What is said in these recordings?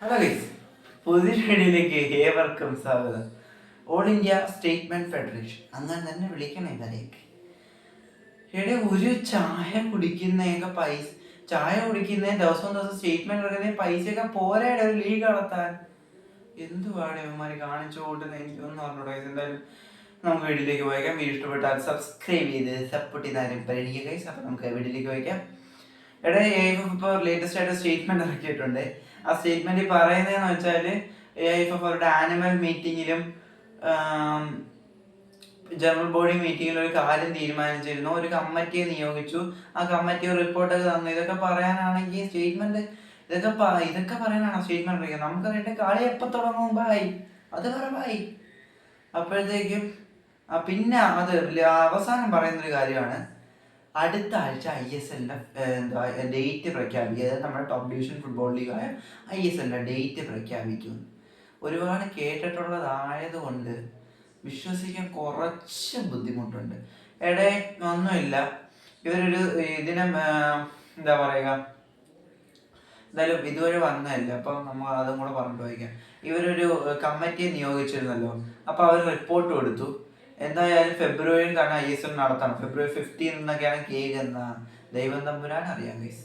Hello guys പുതിയ വീഡിയോയിലേക്ക് ഏവർക്കും സ്വാഗതം. ഓൾ ഇന്ത്യ സ്റ്റേറ്റ്മെന്റ് ഫെഡറേഷൻ അങ്ങനെ തന്നെ വിളിക്കണം ഇവരെയൊക്കെ. ഇവിടെ ഒരു ചായ കുടിക്കുന്നതൊക്കെ പൈസ ചായ കുടിക്കുന്ന ദിവസവും ദിവസം സ്റ്റേറ്റ്മെന്റ് എടുക്കുന്ന പൈസയൊക്കെ പോരാടെ ഒരു ലീഗ് നടത്താൻ. എന്തുവാണ് ഇവന്മാര് കാണിച്ചു കൂട്ടുന്നത്? എനിക്കൊന്നും അറിഞ്ഞൂടാ guys. എന്തായാലും നമുക്ക് വീട്ടിലേക്ക് പോയേക്കാം. വീഡിയോ ഇഷ്ടപ്പെട്ടാൽ സബ്സ്ക്രൈബ് ചെയ്ത് സപ്പോർട്ട് ചെയ്താലും പരിഗണിക്കുക ഗൈസ് അപ്പോൾ നമുക്ക് വീട്ടിലേക്ക് പോയേക്കാം. എടാ ഇപ്പോൾ ലേറ്റസ്റ്റ് ആയിട്ട് സ്റ്റേറ്റ്മെന്റ് ഇറക്കിയിട്ടുണ്ട്. ആ സ്റ്റേറ്റ്മെന്റ് പറയുന്നതെന്ന് വെച്ചാൽ എ ഐ എഫ് അവരുടെ ആനിമൽ മീറ്റിങ്ങിലും ജനറൽ ബോഡി മീറ്റിങ്ങിൽ ഒരു കാര്യം തീരുമാനിച്ചിരുന്നു. ഒരു കമ്മിറ്റിയെ നിയോഗിച്ചു. ആ കമ്മിറ്റി റിപ്പോർട്ടൊക്കെ തന്നു. ഇതൊക്കെ പറയാനാണെങ്കിൽ സ്റ്റേറ്റ്മെന്റ് ഇതൊക്കെ ഇതൊക്കെ പറയാനാണോ സ്റ്റേറ്റ്മെന്റ് ഇറക്കുന്നത് നമുക്കറിയട്ടെ കളി എപ്പോൾ തുടങ്ങും? ബായ് അത് പറ ബായ് അപ്പോഴത്തേക്കും പിന്നെ അത് അവസാനം പറയുന്നൊരു കാര്യമാണ്. അടുത്ത ആഴ്ച ഐ എസ് എല്ലിന്റെ എന്താ ഡേറ്റ് പ്രഖ്യാപിക്കുക. അതായത് നമ്മുടെ ടോപ്പ് ഡിവിഷൻ ഫുട്ബോൾ ലീഗായ ഐ എസ് എല്ലിന്റെ ഡേറ്റ് പ്രഖ്യാപിക്കും. ഒരുപാട് കേട്ടിട്ടുള്ളതായതുകൊണ്ട് വിശ്വസിക്കാൻ കുറച്ച് ബുദ്ധിമുട്ടുണ്ട്. എടേ ഒന്നുമില്ല. ഇവരൊരു ഇതിനെ എന്താ പറയുക എന്തായാലും ഇതുവരെ വന്നതല്ല. അപ്പം നമ്മൾ അതും കൂടെ പറഞ്ഞു പോയിക്കാം. ഇവരൊരു കമ്മിറ്റിയെ നിയോഗിച്ചിരുന്നല്ലോ. അപ്പോൾ അവർ റിപ്പോർട്ട് കൊടുത്തു. എന്തായാലും ഫെബ്രുവരിയിൽ തന്നെ ഐ എസ് എൽ നടത്തണം. ഫെബ്രുവരി ഫിഫ്റ്റീൻ എന്നൊക്കെയാണ് കേക്ക് എന്ന ദൈവം തമ്പുരാൻ അറിയാം ഗൈസ്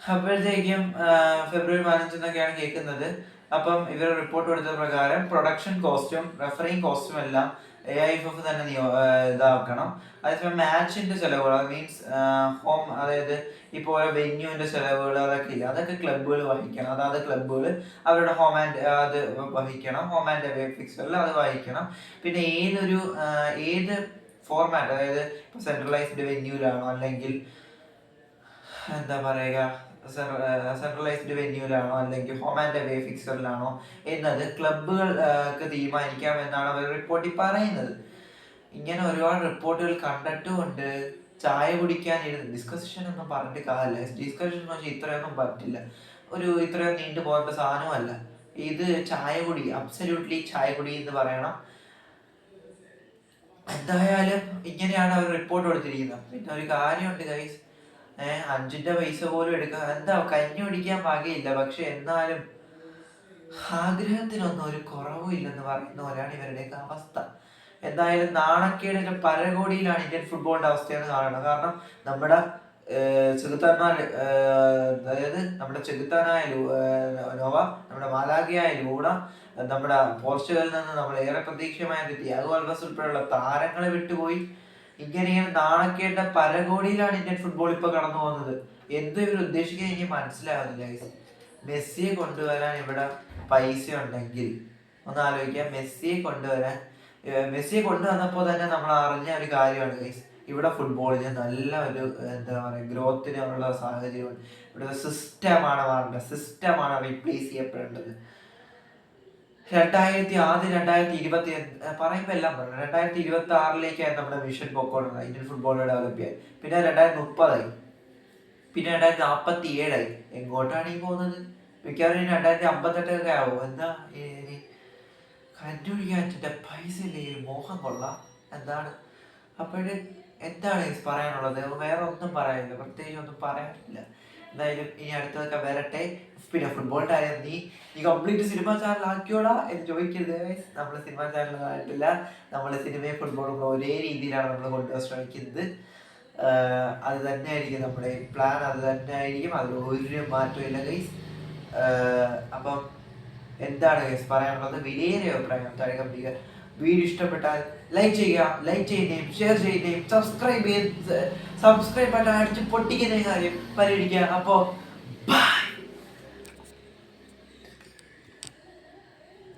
അപ്പോഴത്തേക്കും ഫെബ്രുവരി പതിനഞ്ചെന്നൊക്കെയാണ് കേൾക്കുന്നത് അപ്പം ഇവർ റിപ്പോർട്ട് കൊടുത്ത പ്രകാരം പ്രൊഡക്ഷൻ കോസ്റ്റും റെഫറിങ് കോസ്റ്റും എല്ലാം എ ഐ എഫ് എഫ് തന്നെ ഇതാക്കണം. അതേസമയം മാച്ചിന്റെ ചിലവുകൾ അത് മീൻസ് ഹോം അതായത് ഇപ്പോൾ ഓരോ വെന്യൂവിന്റെ ചിലവുകൾ അതൊക്കെ ഇല്ല? അതൊക്കെ ക്ലബ്ബുകൾ വഹിക്കണം അതായത് ക്ലബ്ബുകൾ അവരുടെ ഹോം ആൻഡ് അത് വഹിക്കണം. ഹോം ആൻഡ് അവേ ഫിക്സറിൽ അത് വഹിക്കണം പിന്നെ ഏതൊരു ഏത് ഫോർമാറ്റ് അതായത് ഇപ്പോൾ സെൻട്രലൈസ്ഡ് വെന്യൂലാണോ അല്ലെങ്കിൽ എന്താ പറയുക സെൻട്രലൈസ്ഡ് വെന്യൂലാണോ അല്ലെങ്കിൽ ഹോം ആൻഡ് അവേ ഫിക്സറിലാണോ എന്നത് ക്ലബ്ബുകൾക്ക് തീരുമാനിക്കാം എന്നാണ് അവർ റിപ്പോർട്ടിൽ പറയുന്നത്. ഇങ്ങനെ ഒരുപാട് റിപ്പോർട്ടുകൾ കണ്ടിട്ടുമുണ്ട്. ചായ കുടിക്കാൻ ഡിസ്കഷൻ ഒന്നും പറഞ്ഞിട്ട് കാര്യമില്ല. ഡിസ്കഷൻ എന്ന് വെച്ചാൽ ഇത്രയൊന്നും പറ്റില്ല. ഒരു ഇത്രയും നീണ്ടു പോകേണ്ട സാധനമല്ല. ഇത് ചായ കുടി അബ്സല്യൂട്ട്ലി ചായ കുടി എന്ന് പറയണം. എന്തായാലും ഇങ്ങനെയാണ് അവർ റിപ്പോർട്ട് കൊടുത്തിരിക്കുന്നത്. പിന്നെ ഒരു കാര്യമുണ്ട് ഗൈസ് ഏഹ് അഞ്ചിന്റെ പൈസ പോലും എടുക്കാൻ എന്താ കഞ്ഞി കുടിക്കാൻ വകയില്ല പക്ഷെ എന്നാലും ആഗ്രഹത്തിനൊന്നും ഒരു കുറവും ഇല്ലെന്ന് പറയുന്ന പോലെയാണ് ഇവരുടെയൊക്കെ അവസ്ഥ. എന്തായാലും നാണക്കേടിന്റെ പരകോടിയിലാണ് ഇന്ത്യൻ ഫുട്ബോളിന്റെ അവസ്ഥയെന്ന് കാണുന്നത്. കാരണം നമ്മുടെ ചെകുത്താന്മാർ അതായത് നമ്മുടെ ചെകുത്താനായ നോവ നമ്മുടെ മാലാഖിയായ ലൂണ നമ്മുടെ പോർച്ചുഗലിൽ നിന്ന് നമ്മൾ ഏറെ പ്രതീക്ഷമായ ത്യാഗോ ഉൾപ്പെടെയുള്ള താരങ്ങളെ വിട്ടുപോയി. ഇങ്ങനെ ഇങ്ങനെ നാണക്കേണ്ട പരകോടിയിലാണ് ഇന്ത്യൻ ഫുട്ബോൾ ഇപ്പൊ കടന്നു പോകുന്നത്. എന്ത് ഇവർ ഉദ്ദേശിക്കാൻ എനിക്ക് മനസ്സിലാകുന്നില്ല. മെസ്സിയെ കൊണ്ടുവരാൻ ഇവിടെ പൈസ ഉണ്ടെങ്കിൽ ഒന്ന് ആലോചിക്കാം മെസ്സിയെ കൊണ്ടുവരാൻ മെസ്സിയെ കൊണ്ടുവന്നപ്പോൾ തന്നെ നമ്മൾ അറിഞ്ഞ ഒരു കാര്യമാണ് ഗൈസ് ഇവിടെ ഫുട്ബോളിന് നല്ല ഒരു എന്താ പറയുക ഗ്രോത്തിനുള്ള സാഹചര്യമാണ്. ഇവിടെ സിസ്റ്റമാണ് മാറേണ്ടത് സിസ്റ്റമാണ് റീപ്ലേസ് ചെയ്യപ്പെടേണ്ടത്. രണ്ടായിരത്തി ആദ്യം രണ്ടായിരത്തി ഇരുപത്തി പറയുമ്പോൾ എല്ലാം പറഞ്ഞു. രണ്ടായിരത്തി ഇരുപത്തി ആറിലേക്കായിരുന്നു നമ്മുടെ വിഷൻ പൊക്കോണ്ടുള്ളത് ഇന്ത്യൻ ഫുട്ബോൾ ഡെവലപ്പ് ചെയ്യാൻ പിന്നെ രണ്ടായിരത്തി മുപ്പതായി. പിന്നെ രണ്ടായിരത്തി നാൽപ്പത്തി ഏഴായി എങ്ങോട്ടാണ് ഈ പോകുന്നത്? മിക്കവാറും ഇനി രണ്ടായിരത്തി അമ്പത്തെട്ടൊക്കെ ആവും. എന്താ ഇനി കണ്ടുപിടിക്കാറ്റിന്റെ പൈസ ഇല്ലെങ്കിൽ മോഹം കൊള്ളാം. എന്താണ്? അപ്പോഴ് എന്താണ് പറയാനുള്ളത്? വേറെ ഒന്നും പറയാനില്ല. പ്രത്യേകിച്ച് ഒന്നും പറയാനില്ല. എന്തായാലും ഇനി അടുത്തതൊക്കെ വരട്ടെ. പിന്നെ ഫുട്ബോളിന്റെ കാര്യം നീ നീ കംപ്ലീറ്റ് സിനിമ ചാനൽ ആക്കിയോടാ എന്ന് ചോദിക്കരുത് നമ്മൾ സിനിമ ചാനലായിട്ടില്ല നമ്മൾ സിനിമയും ഫുട്ബോളും ഒരേ രീതിയിലാണ് നമ്മൾ കൊണ്ടുപോകാൻ ശ്രമിക്കുന്നത്. അത് തന്നെയായിരിക്കും നമ്മുടെ പ്ലാൻ അത് തന്നെയായിരിക്കും. അതിൽ ഒരു മാറ്റവും ഇല്ല ഗൈസ് അപ്പം എന്താണ് ഗൈസ് പറയാനുള്ളത്? വിലയേറിയ അഭിപ്രായം. താഴെ കമ്പിക വീഡിയോ ഇഷ്ടപ്പെട്ടാൽ ലൈക്ക് ചെയ്യുക ലൈക്ക് ചെയ്യുകയും ഷെയർ ചെയ്യുകയും സബ്സ്ക്രൈബ് ചെയ്ത് സബ്സ്ക്രൈബ് ബട്ടൺ അടിച്ച് പൊട്ടിക്കുന്ന കാര്യം പരിഹരിക്കുക. അപ്പോൾ